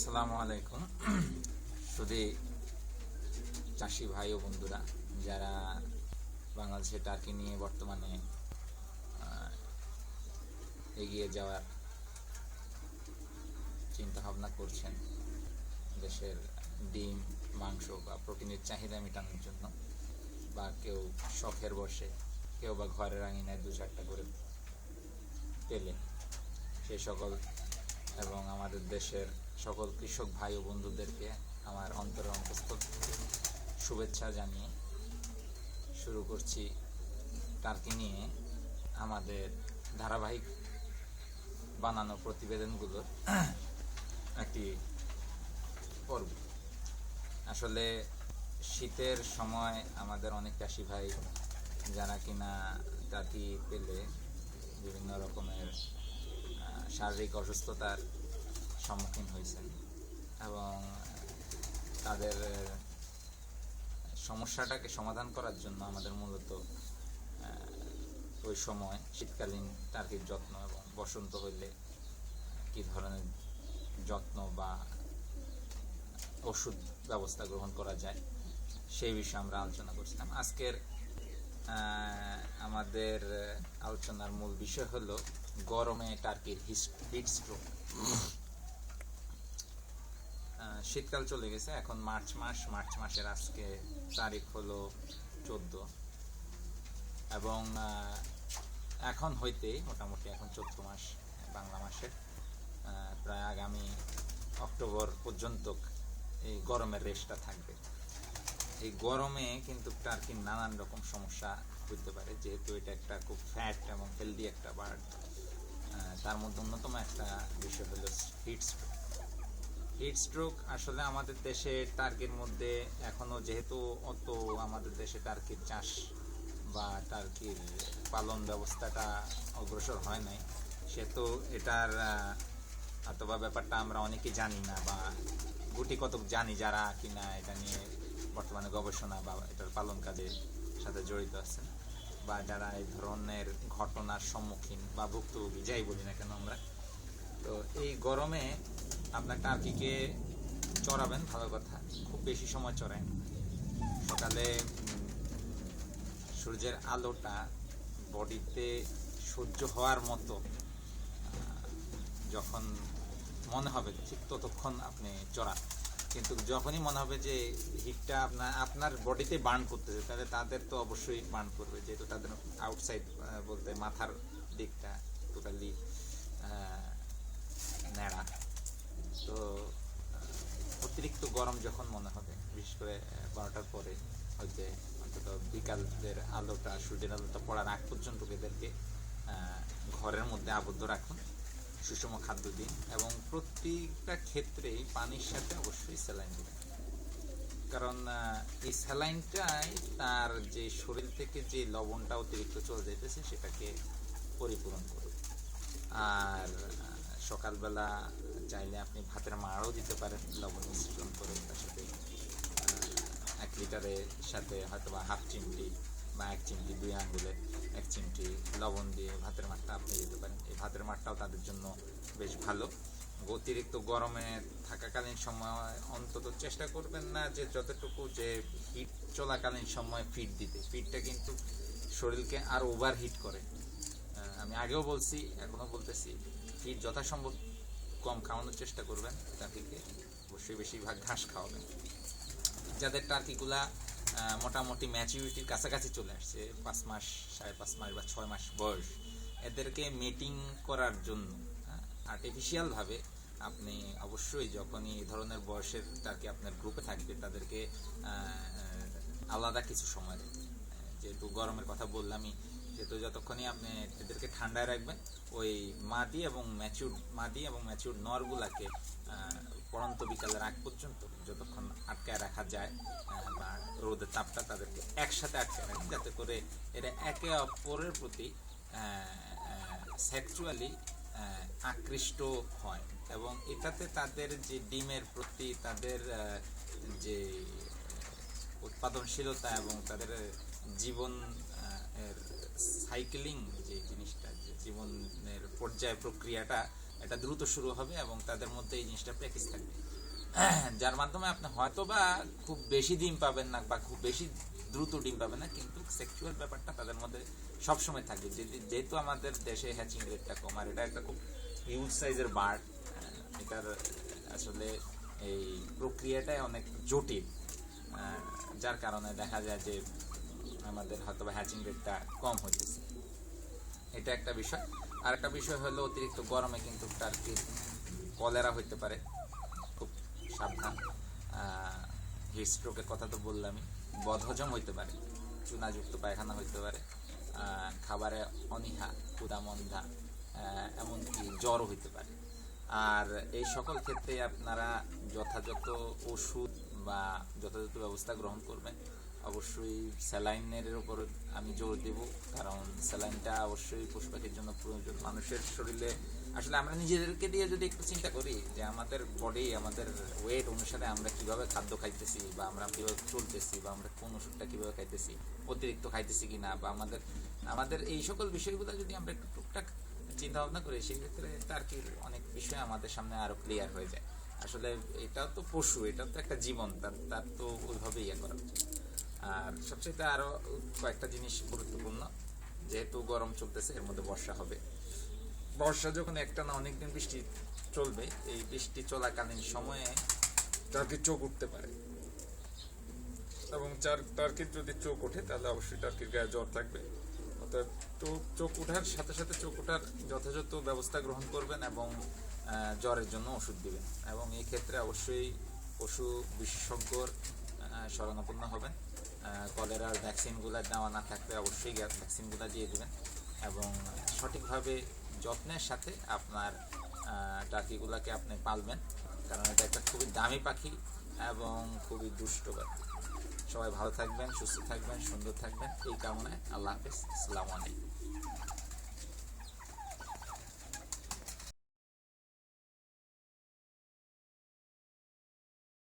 আসসালামু আলাইকুম। শুধু চাষি ভাই ও বন্ধুরা, যারা বাংলাদেশে টার্কি নিয়ে বর্তমানে এগিয়ে যাওয়ার চিন্তা ভাবনা করছেন, দেশের ডিম, মাংস বা প্রোটিনের চাহিদা মেটানোর জন্য, বা কেউ শখের বসে, কেউ বা ঘরের আঙিনায় দু চারটা করে পেলে সেই সকল এবং আমাদের দেশের সকল কৃষক ভাই ও বন্ধুদেরকে আমার অন্তরের অন্তঃস্থল থেকে শুভেচ্ছা জানিয়ে শুরু করছি টার্কি নিয়ে আমাদের ধারাবাহিক বানানো প্রতিবেদনগুলোর একটি পর্ব। আসলে শীতের সময় আমাদের অনেক চাষি ভাই যারা কিনা টার্কি পেলে বিভিন্ন রকমের শারীরিক অসুস্থতার সম্মুখীন হয়েছেন এবং তাদের সমস্যাটাকে সমাধান করার জন্য আমাদের মূলত ওই সময় শীতকালীন টার্কির যত্ন এবং বসন্ত হইলে কি ধরনের যত্ন বা ওষুধ ব্যবস্থা গ্রহণ করা যায়, সেই বিষয়ে আমরা আলোচনা করছিলাম। আজকের আমাদের আলোচনার মূল বিষয় হলো গরমে টার্কির হিট স্ট্রোক শীতকাল চলে গেছে, এখন মার্চ মাস, মার্চ মাসের আজকে তারিখ হলো চোদ্দ। এবং এখন হইতে মোটামুটি এখন চোদ্দ মাস, বাংলা মাসের। প্রায় আগামী অক্টোবর পর্যন্ত এই গরমের রেশটা থাকবে। এই গরমে কিন্তু টার্কির নানান রকম সমস্যা হইতে পারে, যেহেতু এটা একটা খুব ফ্যাট এবং হেলদি একটা বার্ড তার মধ্যে অন্যতম একটা বিষয় হলো হিট স্ট্রোক হিট স্ট্রোক আসলে আমাদের দেশে টার্কির মধ্যে এখনও যেহেতু অত আমাদের দেশে টার্কির চাষ বা টার্কির পালন ব্যবস্থাটা অগ্রসর হয় নাই, সেহেতু এটার অথবা ব্যাপারটা আমরা অনেকে জানি না বা গুটি কতক জানি যারা কিনা এটা নিয়ে বর্তমানে গবেষণা বা এটার পালন কাজের সাথে জড়িত আছেন বা যারা এই ধরনের ঘটনার সম্মুখীন বা ভুক্তভোগী, যাই বলি না কেন আমরা তো এই গরমে আপনার টার্কিকে চড়াবেন, ভালো কথা খুব বেশি সময় চড়ায়। সকালে সূর্যের আলোটা বডিতে সহ্য হওয়ার মতো যখন মনে হবে ঠিক ততক্ষণ আপনি চড়ান কিন্তু যখনই মনে হবে যে হিটটা আপনার আপনার বডিতে বার্ন করতেছে, তাহলে তাদের তো অবশ্যই বার্ন করবে, যেহেতু তাদের আউটসাইড বলতে মাথার দিকটা টোটালি অতিরিক্ত গরম যখন মনে হবে, বিশেষ করে বারোটার পরে, হয়তো, অন্তত বিকালের আলোটা, সূর্যের আলোটা পড়ার আগ পর্যন্ত এদেরকে ঘরের মধ্যে আবদ্ধ রাখুন, সুষম খাদ্য দিন এবং প্রত্যেকটা ক্ষেত্রেই পানির সাথে অবশ্যই স্যালাইন দিবেন কারণ এই স্যালাইনটাই তার যে শরীর থেকে যে লবণটা অতিরিক্ত চলে যেতেছে সেটাকে পরিপূরণ করবে। আর সকালবেলা চাইলে আপনি ভাতের মাড়ও দিতে পারেন, লবণ মিশ্রণ করে তার সাথে এক লিটারের সাথে হয়তো বা হাফ চিমটি বা এক চিমটি দুই আঙ্গুলে এক চিমটি লবণ দিয়ে ভাতের মাঠটা আপনি দিতে পারেন। এই ভাতের মাঠটাও তাদের জন্য বেশ ভালো। অতিরিক্ত গরমে থাকাকালীন সময় অন্তত চেষ্টা করবেন না যে যতটুকু যে হিট চলাকালীন সময় ফিট দিতে। ফিটটা কিন্তু শরীরকে আর ওভার হিট করে। আমি আগেও বলছি, এখনও বলতেছি ফিট যথাসম্ভব কম খাওয়ানোর চেষ্টা করবেন টার্কিকে অবশ্যই বেশিরভাগ ঘাস খাওয়াবেন। যাদের টার্কিগুলা মোটামুটি ম্যাচিউরিটির কাছাকাছি চলে আসছে, পাঁচ মাস, সাড়ে পাঁচ মাস বা ছয় মাস বয়স, এদেরকে মিটিং করার জন্য আর্টিফিশিয়ালভাবে আপনি অবশ্যই যখনই এই ধরনের বয়সের টার্কি আপনার গ্রুপে থাকবে, তাদেরকে আলাদা কিছু সময় দেবেন যেহেতু গরমের কথা বললামই যেহেতু যতক্ষণই আপনি এদেরকে ঠান্ডায় রাখবেন ওই মাদি এবং ম্যাচিউর মাদি এবং ম্যাচিউর নরগুলাকে আহ, পড়ন্ত বিকালের আগ পর্যন্ত যতক্ষণ আটকায় রাখা যায় বা রোদের তাপটা তাদেরকে একসাথে আটকায় রাখেন যাতে করে এরা একে অপরের প্রতি সেক্সুয়ালি আকৃষ্ট হয়। এবং এটাতে তাদের যে ডিমের প্রতি তাদের যে উৎপাদনশীলতা এবং তাদের জীবন এর সাইকেলিং যে জিনিসটা, যে জীবনের পর্যায় প্রক্রিয়াটা, এটা দ্রুত শুরু হবে এবং তাদের মধ্যে এই জিনিসটা প্র্যাকটিস থাকবে। যার মাধ্যমে আপনি হয়তো বা খুব বেশি ডিম পাবেন না বা খুব বেশি দ্রুত ডিম পাবেন না, কিন্তু সেক্সুয়াল ব্যাপারটা তাদের মধ্যে সবসময় থাকবে। যেহেতু আমাদের দেশে হ্যাচিং রেটটা কম, আর এটা একটা খুব হিউজ সাইজের বার্ড এটার আসলে এই প্রক্রিয়াটাই অনেক জটিল যার কারণে দেখা যায় যে আমাদের হয়তো বা হ্যাচিং রেটটা কম হইতেছে। এটা একটা বিষয়। আর একটা বিষয় হলো অতিরিক্ত গরমে কিন্তু টার্কির কলেরা হইতে পারে। খুব সাবধান। হিট স্ট্রোকের কথা তো বললামই। বদহজম হইতে পারে। চুনাযুক্ত পায়খানা হইতে পারে। খাবারে অনীহা ক্ষুদামন্দা আহ, এমনকি জ্বরও হইতে পারে। আর এই সকল ক্ষেত্রে আপনারা যথাযথ ওষুধ বা যথাযথ ব্যবস্থা গ্রহণ করবেন। অবশ্যই স্যালাইনের উপর আমি জোর দেব, কারণ স্যালাইনটা অবশ্যই পশু পাখির জন্য প্রয়োজন। মানুষের শরীরে, আসলে আমরা নিজেদেরকে দিয়ে যদি একটু চিন্তা করি যে আমাদের বডি আমাদের ওয়েট অনুসারে আমরা কীভাবে খাদ্য খাইতেছি, বা আমরা কীভাবে চলতেছি, বা আমরা কোন ওষুধটা কীভাবে খাইতেছি, অতিরিক্ত খাইতেছি কি না বা আমাদের আমাদের এই সকল বিষয়গুলো যদি আমরা একটু টুকটাক চিন্তা ভাবনা করি, সেই ক্ষেত্রে তার কি অনেক বিষয় আমাদের সামনে আরও ক্লিয়ার হয়ে যায়। আসলে এটাও তো পশু, এটাও তো একটা জীবন, তার তার তো ওইভাবেই ইয়ে করা উচিত। আর সবচেয়ে আরও কয়েকটা জিনিস গুরুত্বপূর্ণ, যেহেতু গরম চলতেছে, এর মধ্যে বর্ষা হবে। বর্ষা যখন একটা না অনেকদিন বৃষ্টি চলবে, এই বৃষ্টি চলাকালীন সময়ে টার্কির চোখ উঠতে পারে। এবং চার, টার্কির যদি চোখ ওঠে, তাহলে অবশ্যই টার্কির গায়ে জ্বর থাকবে। অর্থাৎ তো চোখ ওঠার সাথে সাথে চোখ ওঠার যথাযথ ব্যবস্থা গ্রহণ করবেন এবং জ্বরের জন্য ওষুধ দিবেন। এবং এই ক্ষেত্রে অবশ্যই পশু বিশেষজ্ঞর শরণাপন্ন হবেন। কলেরার ভ্যাকসিনগুলো দেওয়া না থাকলে অবশ্যই ভ্যাকসিনগুলো দিয়ে দেবেন। এবং সঠিকভাবে যত্নের সাথে আপনার টাকিগুলোকে আপনি পালবেন। কারণ এটা একটা খুবই দামি পাখি এবং খুবই দুষ্ট পাখি। সবাই ভালো থাকবেন, সুস্থ থাকবেন, সুন্দর থাকবেন। এই কামনায় আল্লাহ হাফিজ। আসসালামু আলাইকুম।